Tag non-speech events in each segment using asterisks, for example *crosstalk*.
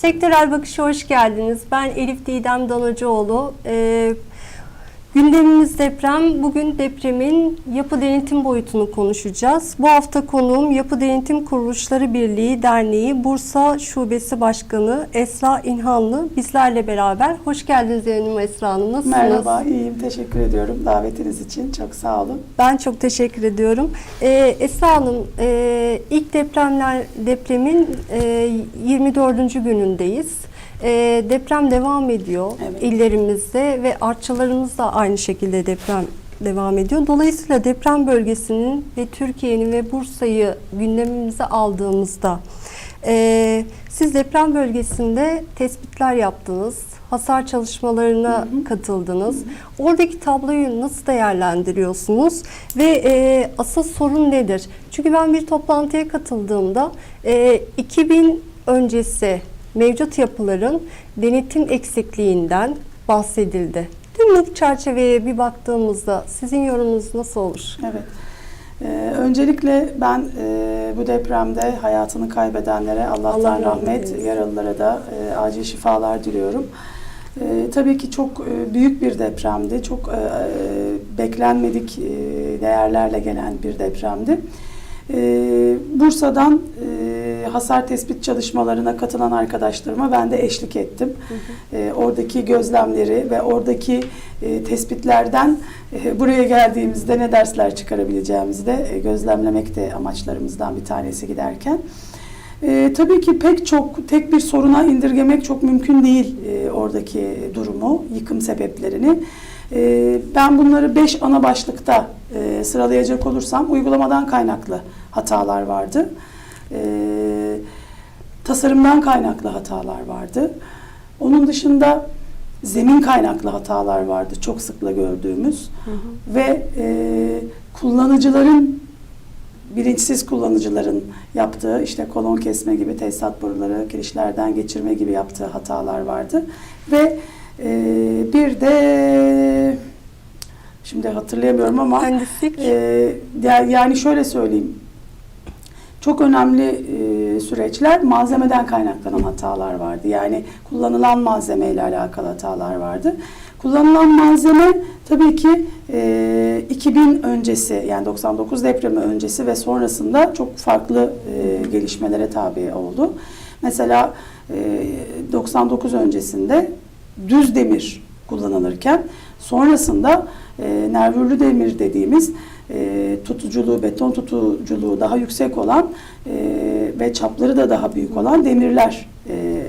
Sektörel Bakış'a hoş geldiniz. Ben Elif Didem Danacıoğlu. Ee, gündemimiz deprem. Bugün depremin yapı denetim boyutunu konuşacağız. Bu hafta konuğum Yapı Denetim Kuruluşları Birliği Derneği Bursa Şubesi Başkanı Esra İnhanlı bizlerle beraber. Hoş geldiniz Hanım Esra Hanım. Nasılsınız? Merhaba, iyiyim. Teşekkür ediyorum davetiniz için. Çok sağ olun. Ben çok teşekkür ediyorum. Ee, Esra Hanım, e, ilk depremler depremin e, 24. günündeyiz. E, deprem devam ediyor Evet. illerimizde ve artçalarımız da aynı şekilde deprem devam ediyor. Dolayısıyla deprem bölgesinin ve Türkiye'nin ve Bursa'yı gündemimize aldığımızda e, siz deprem bölgesinde tespitler yaptınız. Hasar çalışmalarına katıldınız. Oradaki tabloyu nasıl değerlendiriyorsunuz ve e, asıl sorun nedir? Çünkü ben bir toplantıya katıldığımda e, 2000 öncesi mevcut yapıların denetim eksikliğinden bahsedildi. Tüm bu çerçeveye bir baktığımızda sizin yorumunuz nasıl olur? Evet. Ee, öncelikle ben e, bu depremde hayatını kaybedenlere Allah'tan Allah rahmet rahmet, yaralılara da e, acil şifalar diliyorum. E, tabii ki çok e, büyük bir depremdi. Çok e, e, beklenmedik e, değerlerle gelen bir depremdi. E, Bursa'dan e, hasar tespit çalışmalarına katılan arkadaşlarıma ben de eşlik ettim. E, oradaki gözlemleri ve oradaki e, tespitlerden e, buraya geldiğimizde ne dersler çıkarabileceğimizi de e, gözlemlemek de amaçlarımızdan bir tanesi giderken. E, tabii ki pek çok tek bir soruna indirgemek çok mümkün değil e, oradaki durumu, yıkım sebeplerini. E, ben bunları beş ana başlıkta e, sıralayacak olursam uygulamadan kaynaklı hatalar vardı. E, tasarımdan kaynaklı hatalar vardı. Onun dışında zemin kaynaklı hatalar vardı çok sıkla gördüğümüz ve e, kullanıcıların bilinçsiz kullanıcıların yaptığı işte kolon kesme gibi tesisat boruları kirişlerden geçirme gibi yaptığı hatalar vardı ve bir de şimdi hatırlayamıyorum ama Mühendislik e, ya- yani şöyle söyleyeyim çok önemli e, süreçler malzemeden kaynaklanan hatalar vardı. Yani kullanılan malzemeyle alakalı hatalar vardı. Kullanılan malzeme tabii ki e, 2000 öncesi yani 99 depremi öncesi ve sonrasında çok farklı e, gelişmelere tabi oldu. Mesela e, 99 öncesinde düz demir kullanılırken sonrasında e, nervürlü demir dediğimiz e, tutuculuğu, beton tutuculuğu daha yüksek olan e, ve çapları da daha büyük olan demirler e,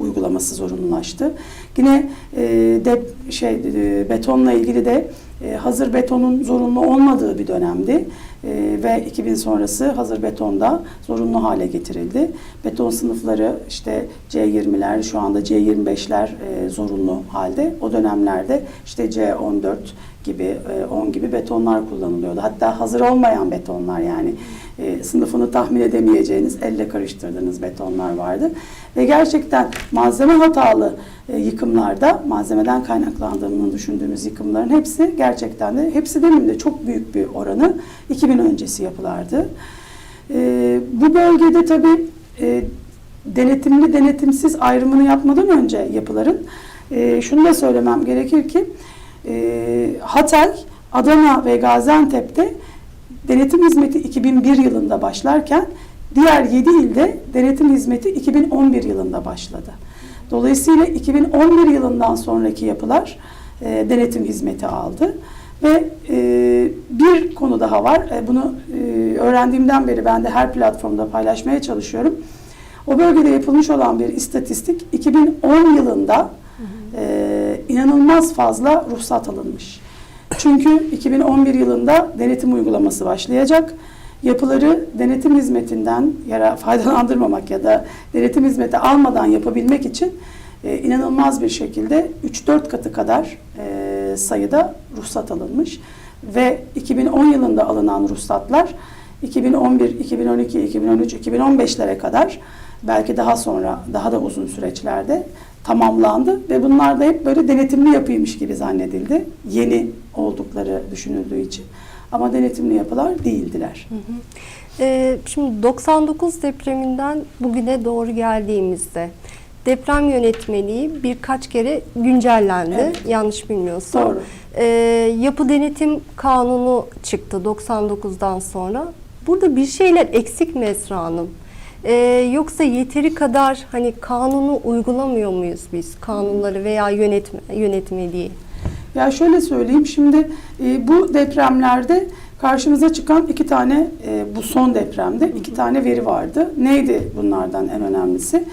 uygulaması zorunlulaştı. Yine e, de şey e, betonla ilgili de e, hazır betonun zorunlu olmadığı bir dönemdi E, ve 2000 sonrası hazır betonda zorunlu hale getirildi. Beton sınıfları işte C20'ler şu anda C25'ler e, zorunlu halde. O dönemlerde işte C14 gibi e, 10 gibi betonlar kullanılıyordu. Hatta hazır olmayan betonlar yani e, sınıfını tahmin edemeyeceğiniz elle karıştırdığınız betonlar vardı. Ve gerçekten malzeme hatalı e, yıkımlarda malzemeden kaynaklandığını düşündüğümüz yıkımların hepsi gerçekten de hepsi demeyeyim de çok büyük bir oranı 2000 öncesi yapılardı. E, bu bölgede tabii e, denetimli denetimsiz ayrımını yapmadan önce yapıların e, şunu da söylemem gerekir ki e, Hatay, Adana ve Gaziantep'te denetim hizmeti 2001 yılında başlarken diğer 7 ilde denetim hizmeti 2011 yılında başladı. Dolayısıyla 2011 yılından sonraki yapılar e, denetim hizmeti aldı. Ve e, bir konu daha var. E, bunu e, öğrendiğimden beri ben de her platformda paylaşmaya çalışıyorum. O bölgede yapılmış olan bir istatistik 2010 yılında e, inanılmaz fazla ruhsat alınmış. Çünkü 2011 yılında denetim uygulaması başlayacak. Yapıları denetim hizmetinden yara *laughs* faydalandırmamak ya da denetim hizmeti almadan yapabilmek için e, inanılmaz bir şekilde 3-4 katı kadar e, sayıda ruhsat alınmış. Ve 2010 yılında alınan ruhsatlar 2011, 2012, 2013, 2015'lere kadar belki daha sonra daha da uzun süreçlerde tamamlandı ve bunlar da hep böyle denetimli yapıymış gibi zannedildi. Yeni oldukları düşünüldüğü için. Ama denetimli yapılar değildiler. Ee, şimdi 99 depreminden bugüne doğru geldiğimizde deprem yönetmeliği birkaç kere güncellendi. Evet. Yanlış bilmiyorsam. Doğru. Ee, yapı denetim kanunu çıktı 99'dan sonra. Burada bir şeyler eksik mi Esra Hanım? Ee, yoksa yeteri kadar hani kanunu uygulamıyor muyuz biz? Kanunları veya yönetme, yönetmeliği? Ya şöyle söyleyeyim şimdi e, bu depremlerde karşımıza çıkan iki tane e, bu son depremde iki tane veri vardı. Neydi bunlardan en önemlisi?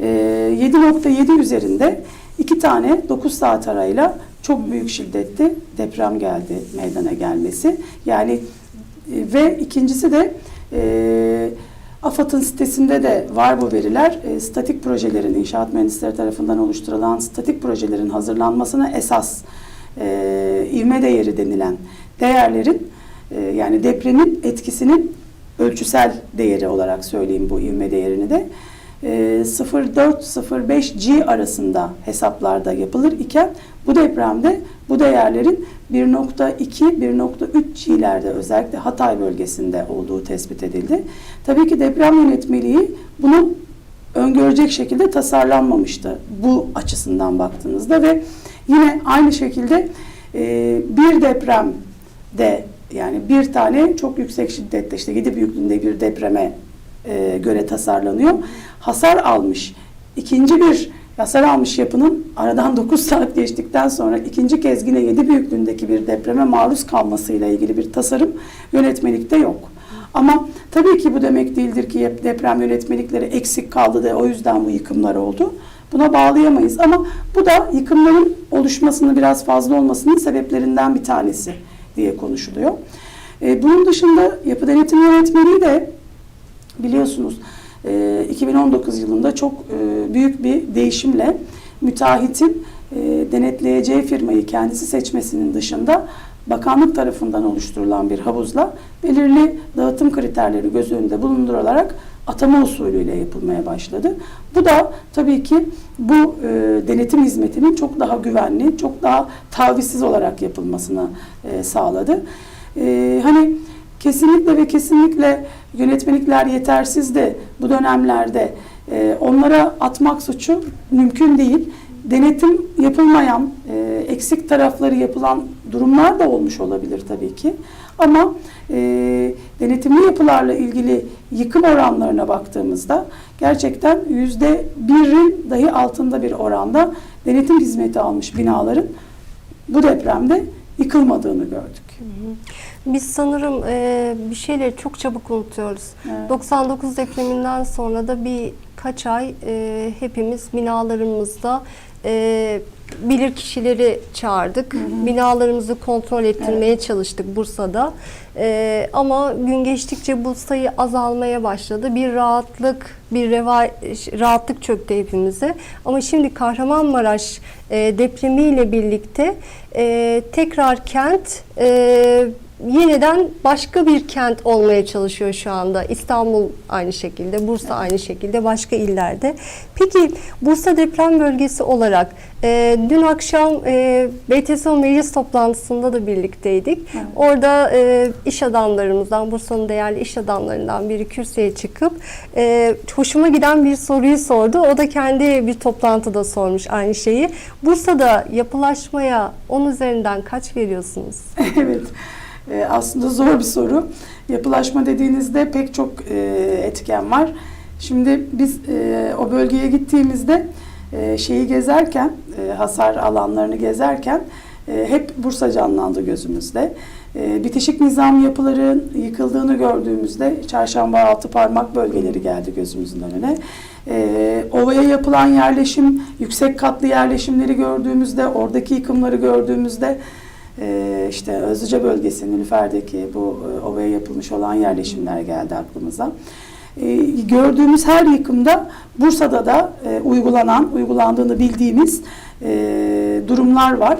E, 7.7 üzerinde iki tane 9 saat arayla çok büyük şiddetli deprem geldi meydana gelmesi. Yani e, ve ikincisi de e, AFAD'ın sitesinde de var bu veriler. E, statik projelerin, inşaat mühendisleri tarafından oluşturulan statik projelerin hazırlanmasına esas e, ivme değeri denilen değerlerin e, yani depremin etkisinin ölçüsel değeri olarak söyleyeyim bu ivme değerini de e, 0.4-0.5 G arasında hesaplarda yapılır iken bu depremde bu değerlerin 1.2-1.3 G'lerde özellikle Hatay bölgesinde olduğu tespit edildi. Tabii ki deprem yönetmeliği bunu öngörecek şekilde tasarlanmamıştı bu açısından baktığınızda ve yine aynı şekilde e, bir depremde yani bir tane çok yüksek şiddette işte 7 büyüklüğünde bir depreme e, göre tasarlanıyor. Hasar almış ikinci bir hasar almış yapının aradan *laughs* 9 saat geçtikten sonra ikinci kez yine 7 büyüklüğündeki bir depreme maruz kalmasıyla ilgili bir tasarım yönetmelikte yok. Ama tabii ki bu demek değildir ki hep deprem yönetmelikleri eksik kaldı da o yüzden bu yıkımlar oldu. Buna bağlayamayız ama bu da yıkımların oluşmasının biraz fazla olmasının sebeplerinden bir tanesi diye konuşuluyor. Ee, bunun dışında yapı denetim yönetmeliği de biliyorsunuz e, 2019 yılında çok e, büyük bir değişimle müteahhitin e, denetleyeceği firmayı kendisi seçmesinin dışında bakanlık tarafından oluşturulan bir havuzla belirli dağıtım kriterleri göz önünde bulundurularak atama usulüyle yapılmaya başladı. Bu da tabii ki bu e, denetim hizmetinin çok daha güvenli, çok daha tavizsiz olarak yapılmasını e, sağladı. E, hani kesinlikle ve kesinlikle yönetmelikler yetersiz de bu dönemlerde e, onlara atmak suçu mümkün değil. Denetim yapılmayan, e, eksik tarafları yapılan durumlar da olmuş olabilir tabii ki. Ama e, denetimli yapılarla ilgili yıkım oranlarına baktığımızda gerçekten yüzde birin dahi altında bir oranda denetim hizmeti almış binaların bu depremde yıkılmadığını gördük. Biz sanırım e, bir şeyleri çok çabuk unutuyoruz. Evet. 99 depreminden sonra da birkaç ay e, hepimiz binalarımızda e, bilir kişileri çağırdık. Binalarımızı kontrol ettirmeye çalıştık Bursa'da. E, ama gün geçtikçe bu sayı azalmaya başladı. Bir rahatlık, bir reva, rahatlık çöktü hepimize. Ama şimdi Kahramanmaraş e, depremiyle birlikte e, tekrar kent e, yeniden başka bir kent olmaya çalışıyor şu anda. İstanbul aynı şekilde, Bursa aynı şekilde, başka illerde. Peki Bursa deprem bölgesi olarak e, dün akşam e, BTSO meclis toplantısında da birlikteydik. Evet. Orada e, iş adamlarımızdan, Bursa'nın değerli iş adamlarından biri kürsüye çıkıp e, hoşuma giden bir soruyu sordu. O da kendi bir toplantıda sormuş aynı şeyi. Bursa'da yapılaşmaya 10 üzerinden kaç veriyorsunuz? *laughs* evet. Ee, aslında zor bir soru. Yapılaşma dediğinizde pek çok e, etken var. Şimdi biz e, o bölgeye gittiğimizde e, şeyi gezerken, e, hasar alanlarını gezerken e, hep Bursa canlandı gözümüzde. E, bitişik nizam yapıların yıkıldığını gördüğümüzde çarşamba altı parmak bölgeleri geldi gözümüzün önüne. E, ovaya yapılan yerleşim, yüksek katlı yerleşimleri gördüğümüzde, oradaki yıkımları gördüğümüzde ee, işte Özlıca bölgesi, Nilüfer'deki bu e, ovaya yapılmış olan yerleşimler geldi aklımıza. Ee, gördüğümüz her yıkımda Bursa'da da e, uygulanan, uygulandığını bildiğimiz e, durumlar var.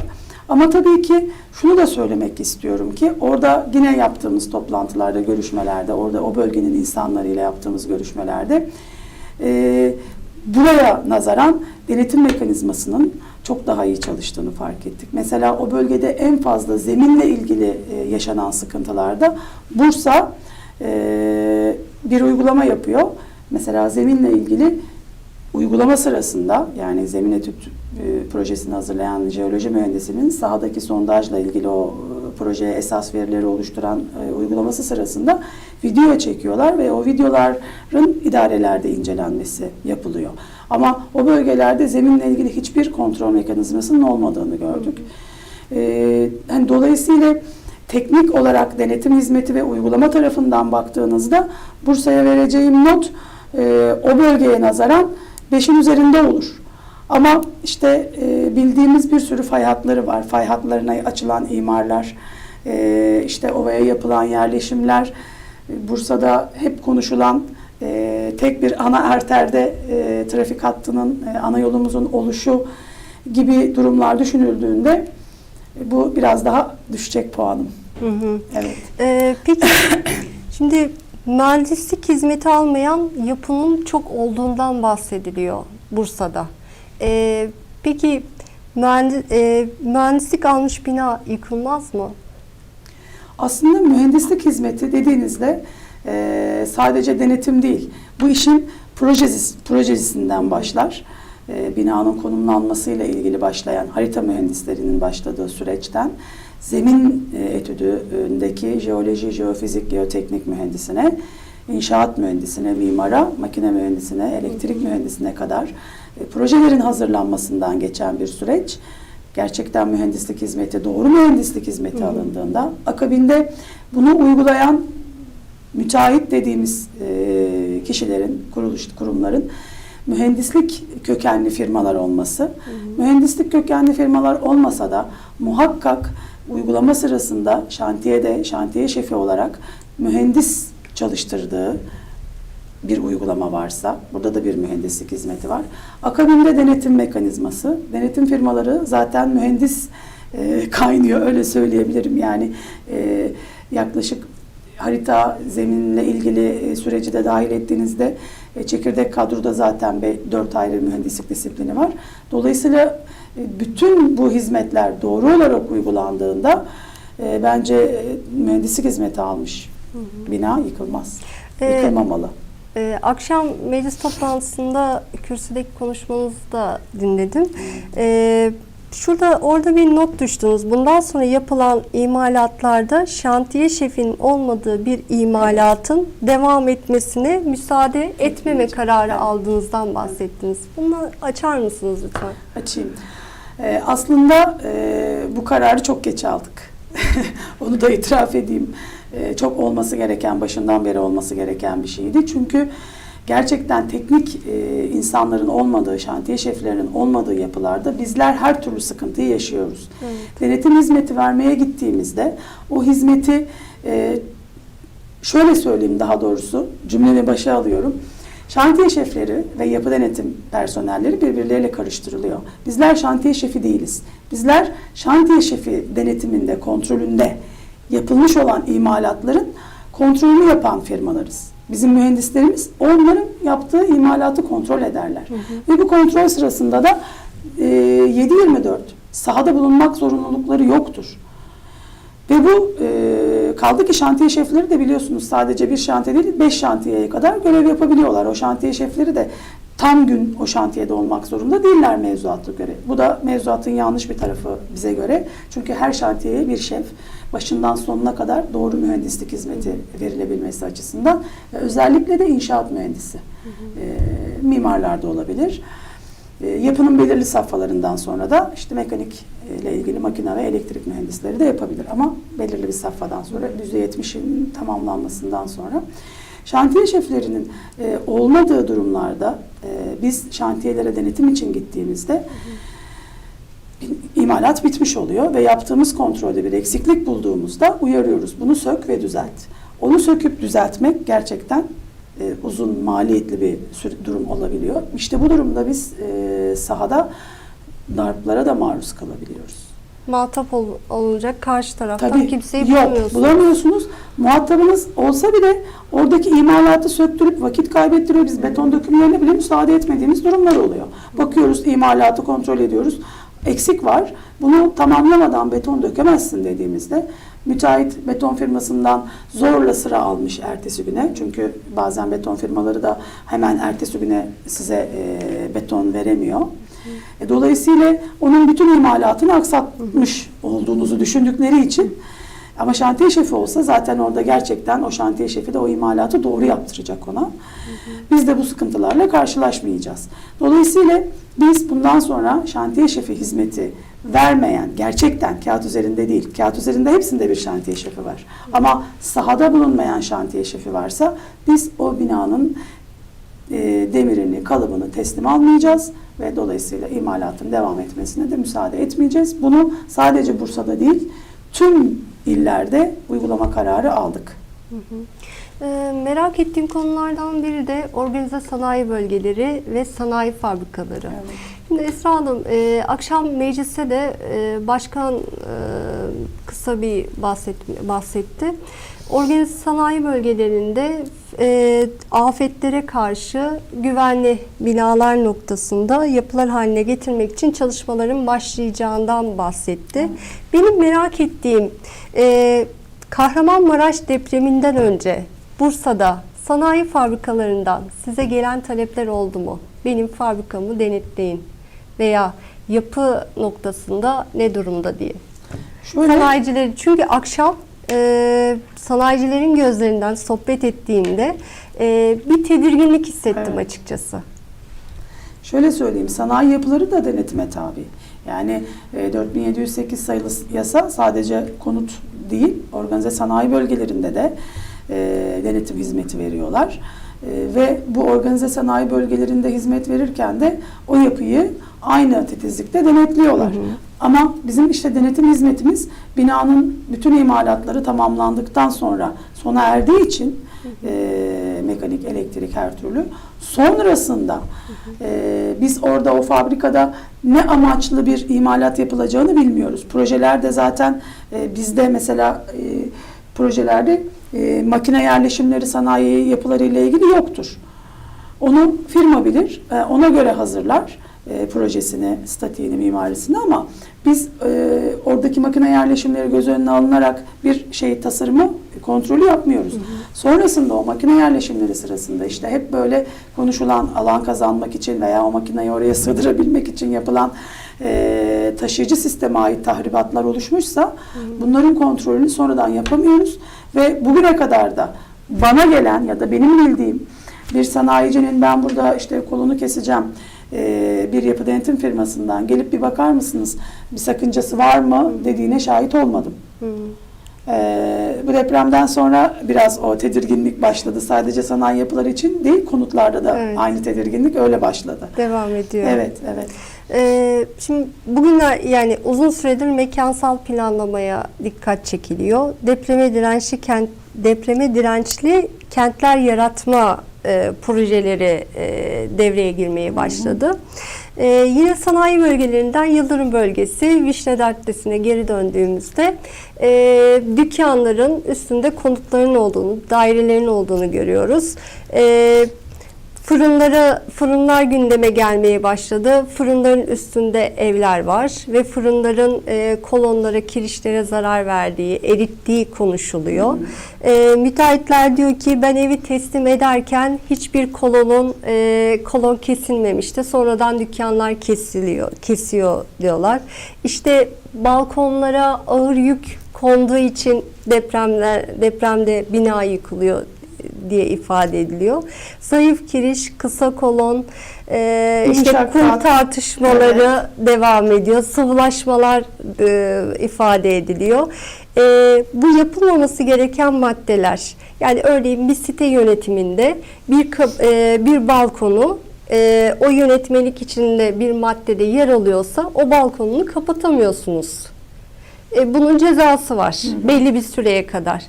Ama tabii ki şunu da söylemek istiyorum ki orada yine yaptığımız toplantılarda, görüşmelerde, orada o bölgenin insanlarıyla yaptığımız görüşmelerde e, buraya nazaran denetim mekanizmasının çok daha iyi çalıştığını fark ettik. Mesela o bölgede en fazla zeminle ilgili e, yaşanan sıkıntılarda Bursa e, bir uygulama yapıyor. Mesela zeminle ilgili uygulama sırasında yani zemin etüt e, projesini hazırlayan jeoloji mühendisinin sahadaki sondajla ilgili o e, projeye esas verileri oluşturan e, uygulaması sırasında video çekiyorlar ve o videoların idarelerde incelenmesi yapılıyor. Ama o bölgelerde zeminle ilgili hiçbir kontrol mekanizmasının olmadığını gördük. E, hani dolayısıyla teknik olarak denetim hizmeti ve uygulama tarafından baktığınızda Bursa'ya vereceğim not e, o bölgeye nazaran 5'in üzerinde olur. Ama işte e, bildiğimiz bir sürü fay hatları var. Fay hatlarına açılan imarlar, e, işte ovaya yapılan yerleşimler, Bursa'da hep konuşulan e, tek bir ana arterde e, trafik hattının, e, ana yolumuzun oluşu gibi durumlar düşünüldüğünde e, bu biraz daha düşecek puanım. Hı hı. Evet. Ee, peki *coughs* şimdi mühendislik hizmeti almayan yapının çok olduğundan bahsediliyor Bursa'da. Ee, peki mühendis, e, mühendislik almış bina yıkılmaz mı? Aslında mühendislik hizmeti dediğinizde e, sadece denetim değil, bu işin projesi, projesinden başlar. E, binanın konumlanmasıyla ilgili başlayan harita mühendislerinin başladığı süreçten zemin e, etüdündeki jeoloji, jeofizik, geoteknik mühendisine, inşaat mühendisine, mimara, makine mühendisine, elektrik mühendisine kadar e, projelerin hazırlanmasından geçen bir süreç. Gerçekten mühendislik hizmeti, doğru mühendislik hizmeti alındığında akabinde bunu uygulayan müteahhit dediğimiz e, kişilerin, kuruluş, kurumların mühendislik kökenli firmalar olması. Mühendislik kökenli firmalar olmasa da muhakkak uygulama sırasında şantiyede şantiye şefi olarak mühendis çalıştırdığı bir uygulama varsa, burada da bir mühendislik hizmeti var. Akabinde denetim mekanizması. Denetim firmaları zaten mühendis e, *laughs* kaynıyor, öyle söyleyebilirim. Yani e, yaklaşık harita zeminle ilgili e, süreci de dahil ettiğinizde e, çekirdek kadroda zaten 4 ayrı mühendislik disiplini var. Dolayısıyla e, bütün bu hizmetler doğru olarak uygulandığında e, bence e, mühendislik hizmeti almış bina yıkılmaz. Ee, Yıkılmamalı. Ee, akşam meclis toplantısında kürsüdeki konuşmanızı da dinledim. Ee, şurada orada bir not düştünüz. Bundan sonra yapılan imalatlarda şantiye şefinin olmadığı bir imalatın devam etmesine müsaade etmeme kararı aldığınızdan bahsettiniz. Bunu açar mısınız lütfen? Açayım. Ee, aslında e, bu kararı çok geç aldık. *laughs* Onu da itiraf edeyim. Ee, çok olması gereken, başından beri olması gereken bir şeydi. Çünkü gerçekten teknik e, insanların olmadığı, şantiye şeflerinin olmadığı yapılarda bizler her türlü sıkıntıyı yaşıyoruz. Evet. Denetim hizmeti vermeye gittiğimizde o hizmeti e, şöyle söyleyeyim daha doğrusu cümlemi başa alıyorum. Şantiye şefleri ve yapı denetim personelleri birbirleriyle karıştırılıyor. Bizler şantiye şefi değiliz. Bizler şantiye şefi denetiminde, kontrolünde yapılmış olan imalatların kontrolünü yapan firmalarız. Bizim mühendislerimiz onların yaptığı imalatı kontrol ederler. Ve bu kontrol sırasında da e, 7-24 sahada bulunmak zorunlulukları yoktur. Ve bu e, kaldı ki şantiye şefleri de biliyorsunuz sadece bir şantiye değil, beş şantiyeye kadar görev yapabiliyorlar. O şantiye şefleri de tam gün o şantiyede olmak zorunda değiller mevzuatı göre. Bu da mevzuatın yanlış bir tarafı bize göre. Çünkü her şantiyeye bir şef başından sonuna kadar doğru mühendislik hizmeti verilebilmesi açısından özellikle de inşaat mühendisi. E, mimarlar da olabilir. E, yapının belirli safhalarından sonra da işte mekanik ile ilgili makine ve elektrik mühendisleri de yapabilir. Ama belirli bir safhadan sonra %70'in tamamlanmasından sonra şantiye şeflerinin e, olmadığı durumlarda e, biz şantiyelere denetim için gittiğimizde imalat bitmiş oluyor ve yaptığımız kontrolde bir eksiklik bulduğumuzda uyarıyoruz. Bunu sök ve düzelt. Onu söküp düzeltmek gerçekten e, uzun maliyetli bir durum olabiliyor. İşte bu durumda biz e, sahada darplara da maruz kalabiliyoruz. Muhatap ol, olunacak karşı taraftan Tabii kimseyi yok bulamıyorsunuz. bulamıyorsunuz. Muhatabınız olsa bile oradaki imalatı söktürüp vakit kaybettiriyor. Biz beton dökümlerine bile müsaade etmediğimiz durumlar oluyor. Bakıyoruz imalatı kontrol ediyoruz. Eksik var. Bunu tamamlamadan beton dökemezsin dediğimizde Müteahhit beton firmasından zorla sıra almış ertesi güne. Çünkü bazen beton firmaları da hemen ertesi güne size e, beton veremiyor. E, dolayısıyla onun bütün imalatını aksatmış olduğunuzu düşündükleri için ama şantiye şefi olsa zaten orada gerçekten o şantiye şefi de o imalatı doğru yaptıracak ona. Biz de bu sıkıntılarla karşılaşmayacağız. Dolayısıyla biz bundan sonra şantiye şefi hizmeti vermeyen, gerçekten kağıt üzerinde değil, kağıt üzerinde hepsinde bir şantiye şefi var. Ama sahada bulunmayan şantiye şefi varsa biz o binanın e, demirini, kalıbını teslim almayacağız ve dolayısıyla imalatın devam etmesine de müsaade etmeyeceğiz. Bunu sadece Bursa'da değil, tüm illerde uygulama kararı aldık. Ee, merak ettiğim konulardan biri de organize sanayi bölgeleri ve sanayi fabrikaları. Evet. Şimdi Esra Hanım, e, akşam mecliste de e, başkan e, kısa bir bahset, bahsetti. Organize sanayi bölgelerinde e, afetlere karşı güvenli binalar noktasında yapılar haline getirmek için çalışmaların başlayacağından bahsetti. Benim merak ettiğim e, Kahramanmaraş depreminden önce Bursa'da sanayi fabrikalarından size gelen talepler oldu mu? Benim fabrikamı denetleyin veya yapı noktasında ne durumda diye. Şöyle, Sanayicileri çünkü akşam e, sanayicilerin gözlerinden sohbet ettiğimde e, bir tedirginlik hissettim Evet. açıkçası. Şöyle söyleyeyim, sanayi yapıları da denetime tabi. Yani e, 4708 sayılı yasa sadece konut değil, organize sanayi bölgelerinde de e, denetim hizmeti veriyorlar. E, ve bu organize sanayi bölgelerinde hizmet verirken de o yapıyı aynı titizlikte denetliyorlar. Hı hı. Ama bizim işte denetim hizmetimiz binanın bütün imalatları tamamlandıktan sonra sona erdiği için e, mekanik, elektrik her türlü sonrasında e, biz orada o fabrikada ne amaçlı bir imalat yapılacağını bilmiyoruz. Projelerde zaten e, bizde mesela e, projelerde e, makine yerleşimleri sanayi yapıları ile ilgili yoktur. Onu firma bilir, e, ona göre hazırlar e, projesini, statiğini, mimarisini ama biz e, oradaki makine yerleşimleri göz önüne alınarak bir şey tasarımı kontrolü yapmıyoruz. Sonrasında o makine yerleşimleri sırasında işte hep böyle konuşulan alan kazanmak için veya o makineyi oraya *laughs* sığdırabilmek için yapılan e, taşıyıcı sisteme ait tahribatlar oluşmuşsa bunların kontrolünü sonradan yapamıyoruz. Ve bugüne kadar da bana gelen ya da benim bildiğim bir sanayicinin ben burada işte kolunu keseceğim e, bir yapı denetim firmasından gelip bir bakar mısınız bir sakıncası var mı dediğine şahit olmadım. Hı. E, bu depremden sonra biraz o tedirginlik başladı. Sadece sanayi yapıları için değil konutlarda da Evet. aynı tedirginlik öyle başladı. Devam ediyor. Evet, evet. Ee, şimdi bugünler yani uzun süredir mekansal planlamaya dikkat çekiliyor. Depreme dirençli kent depreme dirençli kentler yaratma e, projeleri e, devreye girmeye başladı. E, yine sanayi bölgelerinden Yıldırım bölgesi Vişne Dertlisi'ne geri döndüğümüzde e, dükkanların üstünde konutların olduğunu, dairelerin olduğunu görüyoruz. E, Fırınları, fırınlar gündeme gelmeye başladı. Fırınların üstünde evler var ve fırınların e, kolonlara, kirişlere zarar verdiği, erittiği konuşuluyor. E, müteahhitler diyor ki ben evi teslim ederken hiçbir kolonun e, kolon kesilmemişti. Sonradan dükkanlar kesiliyor, kesiyor diyorlar. İşte balkonlara ağır yük konduğu için depremler depremde bina yıkılıyor diye ifade ediliyor. Zayıf kiriş, kısa kolon, e, işte kum tartışmaları devam ediyor. Sıvılaşmalar e, ifade ediliyor. E, bu yapılmaması gereken maddeler. Yani örneğin bir site yönetiminde bir e, bir balkonu e, o yönetmelik içinde bir maddede yer alıyorsa o balkonunu kapatamıyorsunuz. E, bunun cezası var belli bir süreye kadar.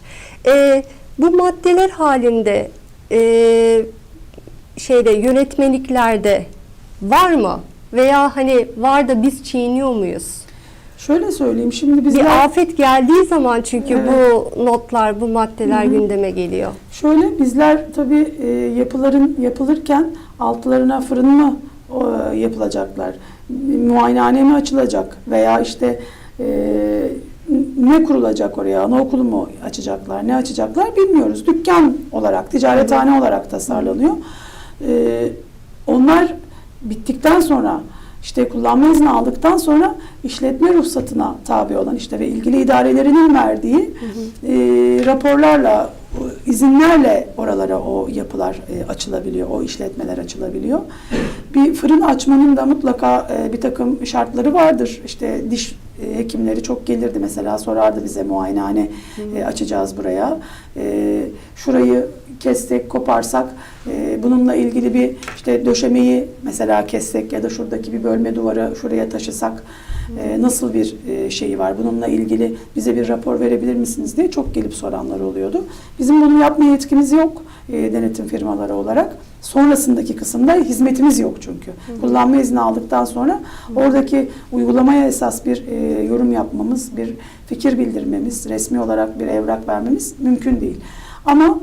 E, bu maddeler halinde e, şeyde yönetmeliklerde var mı? Veya hani var da biz çiğniyor muyuz? Şöyle söyleyeyim şimdi Bir bizler afet geldiği zaman çünkü Evet. bu notlar, bu maddeler gündeme geliyor. Şöyle bizler tabii e, yapıların yapılırken altlarına fırın mı e, yapılacaklar, muayenehane mi açılacak veya işte e, ne kurulacak oraya? Anaokulu mu açacaklar? Ne açacaklar bilmiyoruz. Dükkan olarak, ticarethane olarak tasarlanıyor. Ee, onlar bittikten sonra işte kullanma izni aldıktan sonra işletme ruhsatına tabi olan işte ve ilgili idarelerinin verdiği e, raporlarla, izinlerle oralara o yapılar e, açılabiliyor, o işletmeler açılabiliyor. Bir fırın açmanın da mutlaka e, bir takım şartları vardır. İşte diş e, hekimleri çok gelirdi mesela sorardı bize muayenehane e, açacağız buraya. E, şurayı kessek, koparsak e, bununla ilgili bir işte döşemeyi mesela kessek ya da şuradaki bir bölme duvarı şuraya taşısak e, nasıl bir e, şeyi var? Bununla ilgili bize bir rapor verebilir misiniz diye çok gelip soranlar oluyordu. Bizim bunu yapma yetkimiz yok e, denetim firmaları olarak. Sonrasındaki kısımda hizmetimiz yok çünkü. Kullanma izni aldıktan sonra oradaki uygulamaya esas bir e, yorum yapmamız, bir fikir bildirmemiz, resmi olarak bir evrak vermemiz mümkün değil. Ama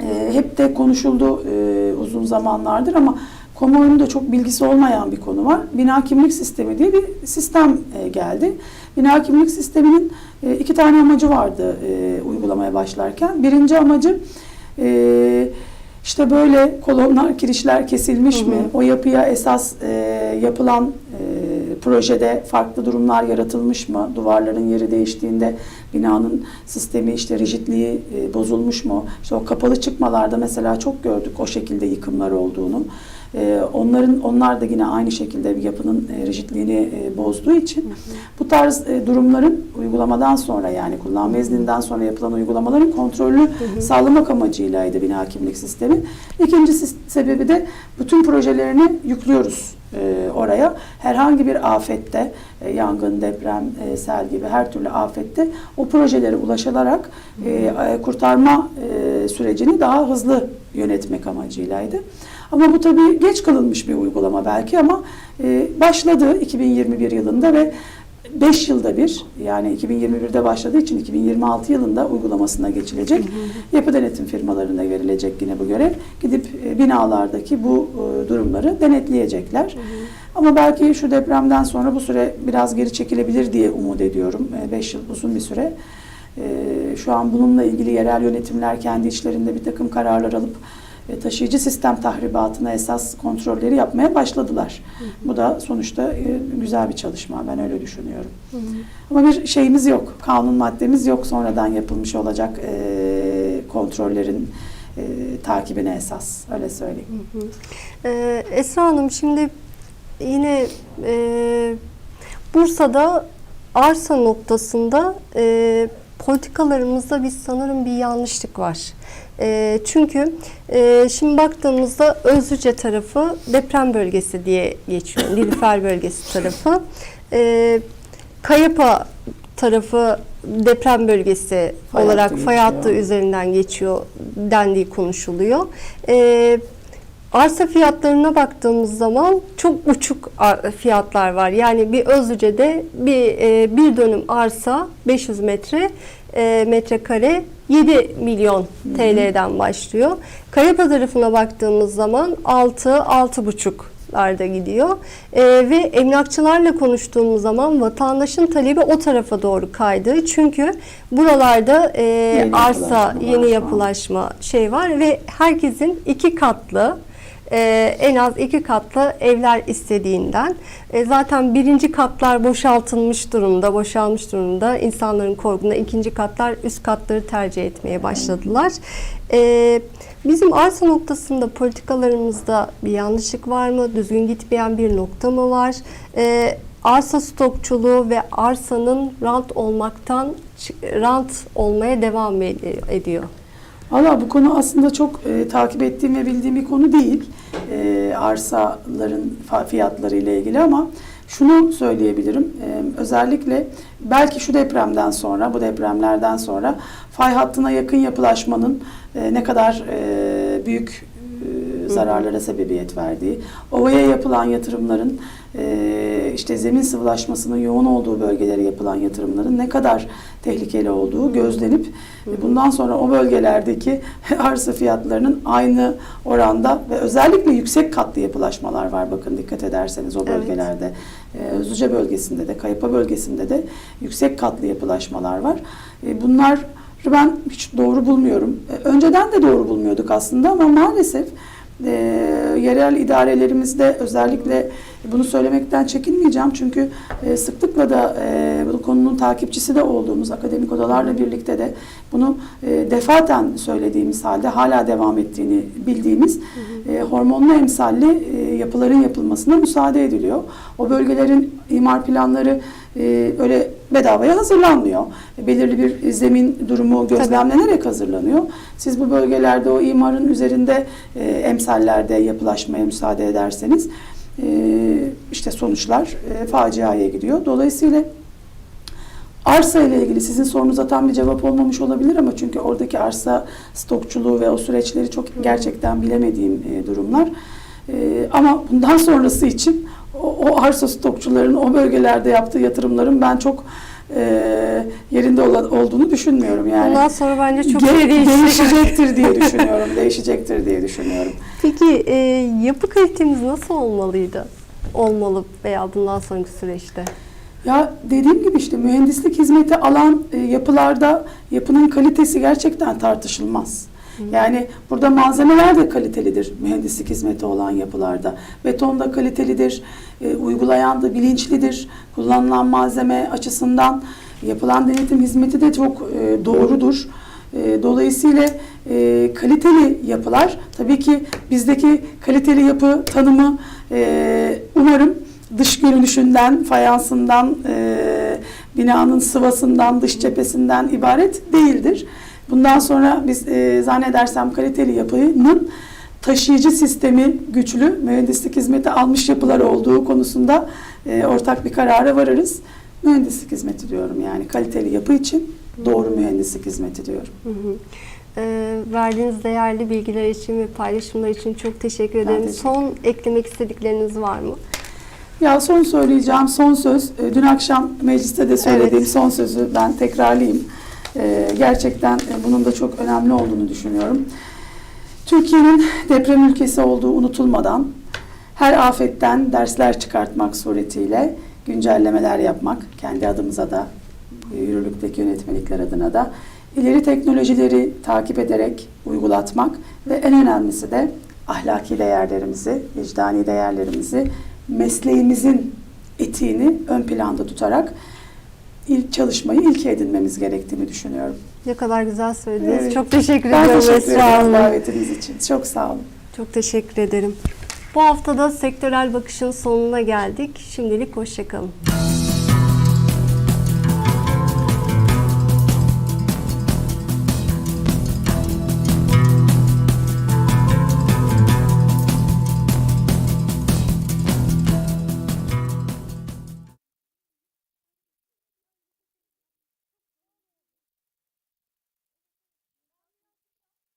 e, hep de konuşuldu e, uzun zamanlardır ama kamuoyunun da çok bilgisi olmayan bir konu var. Bina kimlik sistemi diye bir sistem e, geldi. Bina kimlik sisteminin e, iki tane amacı vardı e, uygulamaya başlarken. Birinci amacı e, işte böyle kolonlar, kirişler kesilmiş Hı hı. mi? O yapıya esas e, yapılan e, projede farklı durumlar yaratılmış mı? Duvarların yeri değiştiğinde binanın sistemi işte rigidliği e, bozulmuş mu? İşte o kapalı çıkmalarda mesela çok gördük o şekilde yıkımlar olduğunu. E, onların onlar da yine aynı şekilde bir yapının e, rigidliğini e, bozduğu için bu tarz e, durumların uygulamadan sonra yani kullanma izninden sonra yapılan uygulamaların kontrolünü sağlamak amacıylaydı bina kimlik sistemi. İkinci sebebi de bütün projelerini yüklüyoruz e, oraya. Herhangi bir afette, e, yangın, deprem, e, sel gibi her türlü afette o projelere ulaşılarak kurtarma sürecini daha hızlı yönetmek amacıylaydı. Ama bu tabii geç kalınmış bir uygulama belki ama başladı 2021 yılında ve 5 yılda bir yani 2021'de başladığı için 2026 yılında uygulamasına geçilecek. Yapı denetim firmalarına verilecek yine bu görev. Gidip e, binalardaki bu e, durumları denetleyecekler. Ama belki şu depremden sonra bu süre biraz geri çekilebilir diye umut ediyorum. 5 yıl uzun bir süre. E, Şu an bununla ilgili yerel yönetimler kendi içlerinde bir takım kararlar alıp e, taşıyıcı sistem tahribatına esas kontrolleri yapmaya başladılar. Bu da sonuçta e, güzel bir çalışma. Ben öyle düşünüyorum. Ama bir şeyimiz yok. Kanun maddemiz yok. Sonradan yapılmış olacak e, kontrollerin e, takibine esas. Öyle söyleyeyim. Ee, Esra Hanım şimdi yine e, Bursa'da arsa noktasında e, politikalarımızda biz sanırım bir yanlışlık var. E, çünkü e, şimdi baktığımızda Özlüce tarafı deprem bölgesi diye geçiyor. *coughs* Nilüfer bölgesi tarafı. E, Kayapa tarafı deprem bölgesi Fay olarak fay hattı üzerinden geçiyor dendiği konuşuluyor. E, Arsa fiyatlarına baktığımız zaman çok uçuk ar- fiyatlar var. Yani bir Özlüce'de bir e, bir dönüm arsa 500 metre e, metrekare 7 milyon TL'den başlıyor. Kayapa tarafına baktığımız zaman 6 6,5 larda gidiyor. E, ve emlakçılarla konuştuğumuz zaman vatandaşın talebi o tarafa doğru kaydı. Çünkü buralarda e, Yeni arsa, yapılaşma yeni yapılaşma şey var ve herkesin iki katlı e, en az iki katlı evler istediğinden e, zaten birinci katlar boşaltılmış durumda, boşalmış durumda. İnsanların korkuna ikinci katlar üst katları tercih etmeye başladılar. E, bizim arsa noktasında politikalarımızda bir yanlışlık var mı? Düzgün gitmeyen bir nokta mı var? E, arsa stokçuluğu ve arsanın rant olmaktan rant olmaya devam ed- ediyor. Valla bu konu aslında çok e, takip ettiğim ve bildiğim bir konu değil. E, arsaların fiyatları ile ilgili ama şunu söyleyebilirim. E, özellikle belki şu depremden sonra, bu depremlerden sonra fay hattına yakın yapılaşmanın e, ne kadar e, büyük e, zararlara sebebiyet verdiği, ovaya yapılan yatırımların işte zemin sıvılaşmasının yoğun olduğu bölgelere yapılan yatırımların ne kadar tehlikeli olduğu gözlenip bundan sonra o bölgelerdeki *laughs* arsa fiyatlarının aynı oranda ve özellikle yüksek katlı yapılaşmalar var bakın dikkat ederseniz o Evet. bölgelerde. E, Özluca bölgesinde de Kayapa bölgesinde de yüksek katlı yapılaşmalar var. E, bunlar ben hiç doğru bulmuyorum. E, Önceden de doğru bulmuyorduk aslında ama maalesef e, yerel idarelerimizde özellikle bunu söylemekten çekinmeyeceğim çünkü e, sıklıkla da e, bu konunun takipçisi de olduğumuz akademik odalarla birlikte de bunu e, defaten söylediğimiz halde hala devam ettiğini bildiğimiz e, hormonlu emsalli e, yapıların yapılmasına müsaade ediliyor. O bölgelerin imar planları e, öyle bedavaya hazırlanmıyor. Belirli bir zemin durumu gözlemlenerek hazırlanıyor. Siz bu bölgelerde o imarın üzerinde e, emsallerde yapılaşmaya müsaade ederseniz işte sonuçlar e, faciaya gidiyor. Dolayısıyla arsa ile ilgili sizin sorunuza tam bir cevap olmamış olabilir ama çünkü oradaki arsa stokçuluğu ve o süreçleri çok gerçekten bilemediğim e, durumlar. E, ama bundan sonrası için o, o arsa stokçuların o bölgelerde yaptığı yatırımların ben çok e, yerinde ola- olduğunu düşünmüyorum yani. Bundan sonra bence çok Ge- değişecek. değişecektir diye *laughs* düşünüyorum. Değişecektir diye düşünüyorum. Peki e, yapı kalitemiz nasıl olmalıydı? Olmalı veya bundan sonraki süreçte? Ya dediğim gibi işte mühendislik hizmeti alan e, yapılarda yapının kalitesi gerçekten tartışılmaz. Yani burada malzemeler de kalitelidir mühendislik hizmeti olan yapılarda. Beton da kalitelidir, e, uygulayan da bilinçlidir. Kullanılan malzeme açısından yapılan denetim hizmeti de çok e, doğrudur. E, Dolayısıyla e, kaliteli yapılar, tabii ki bizdeki kaliteli yapı tanımı e, umarım dış görünüşünden, fayansından, e, binanın sıvasından, dış cephesinden ibaret değildir. Bundan sonra biz e, zannedersem kaliteli yapının taşıyıcı sistemi güçlü, mühendislik hizmeti almış yapılar olduğu konusunda e, ortak bir karara varırız. Mühendislik hizmeti diyorum yani kaliteli yapı için doğru mühendislik hizmeti diyorum. Hı hı. E, verdiğiniz değerli bilgiler için ve paylaşımlar için çok teşekkür ederim. teşekkür Son eklemek istedikleriniz var mı? Ya son söyleyeceğim son söz. e, Dün akşam mecliste de söylediğim Evet. son sözü ben tekrarlayayım. E, Gerçekten e, bunun da çok önemli olduğunu düşünüyorum. Türkiye'nin deprem ülkesi olduğu unutulmadan her afetten dersler çıkartmak suretiyle güncellemeler yapmak, kendi adımıza da e, yürürlükteki yönetmelikler adına da ileri teknolojileri takip ederek uygulatmak ve en önemlisi de ahlaki değerlerimizi, vicdani değerlerimizi, mesleğimizin etiğini ön planda tutarak ilk çalışmayı ilke edinmemiz gerektiğini düşünüyorum. Ne kadar güzel söylediniz. Evet. Çok teşekkür Ben ediyorum teşekkür Esra Hanım. davetiniz için. Çok sağ olun. Çok teşekkür ederim. Bu haftada sektörel bakışın sonuna geldik. Şimdilik hoşçakalın.